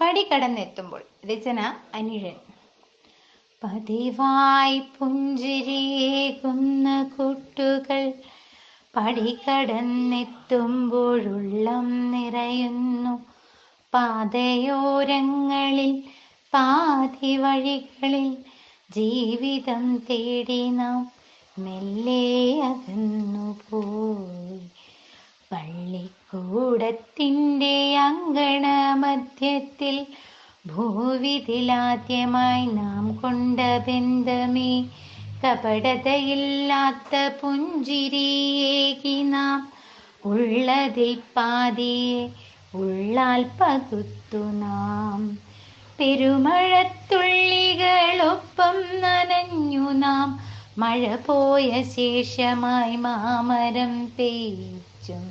പടി കടന്നെത്തുമ്പോൾ രചന അനിഴൻ. പതിവായി പുഞ്ചിരിയേകുന്ന കുട്ടുകൾ പടി കടന്നെത്തുമ്പോഴുള്ളം നിറയുന്നു. പാതയോരങ്ങളിൽ പാതി വഴികളിൽ ജീവിതം തേടി നാം മെല്ലെ അകന്നു പോയി പള്ളിക്കൂടത്തിന്റെ അങ്കണ മധ്യത്തിൽ ഭൂവിതിലാദ്യമായി നാം കൊണ്ട ബന്ധമേ കപടതയില്ലാത്ത പുഞ്ചിരിയേകി നാം ഉള്ളതിൽ പാതിയെ ഉള്ളാൽ പകുത്തു നാം. പെരുമഴത്തുള്ളികളൊപ്പം നനഞ്ഞു നാം മഴ പോയ ശേഷമായി മാമരം പെയ്ച്ചും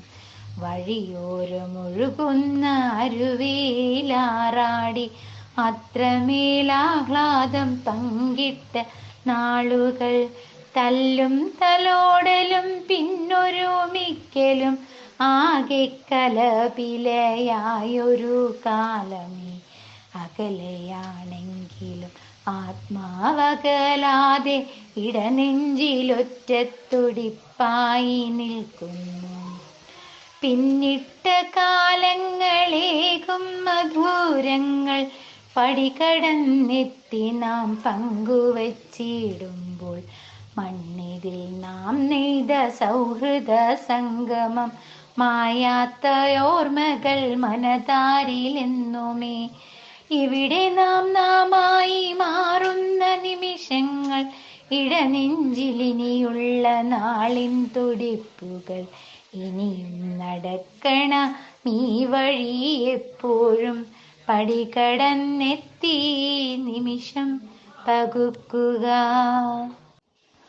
വഴിയോരമൊഴുകുന്ന അരുവേലാറാടി അത്രമേലാഹ്ലാദം പങ്കിട്ട നാളുകൾ തല്ലും തലോടലും പിന്നൊരുമിക്കലും ആകെ കലപിലയായൊരു കാലമേ. അകലെയാണെങ്കിലും ആത്മാവകലാതെ ഇടനെഞ്ചിലൊറ്റത്തുടിപ്പായി നിൽക്കുന്നു. പിന്നിട്ട കാലങ്ങളേകും മധുരങ്ങൾ. പടികടന്നെത്തി നാം പങ്കുവച്ചിടുമ്പോൾ മണ്ണിതിൽ നാം നെയ്ത സൗഹൃദ സംഗമം. മായാത്ത ഓർമ്മകൾ മനതാരിലെന്നുമേ ഇവിടെ നാം നാമായി മാറുന്ന നിമിഷങ്ങൾ. ഇടനെഞ്ചിലിനിയുള്ള നാളിൻ തുടിപ്പുകൾ. ഇനിയും നടക്കണ നീ വഴി എപ്പോഴും പടികടന്നെത്തി നിമിഷം പകുക്കുക.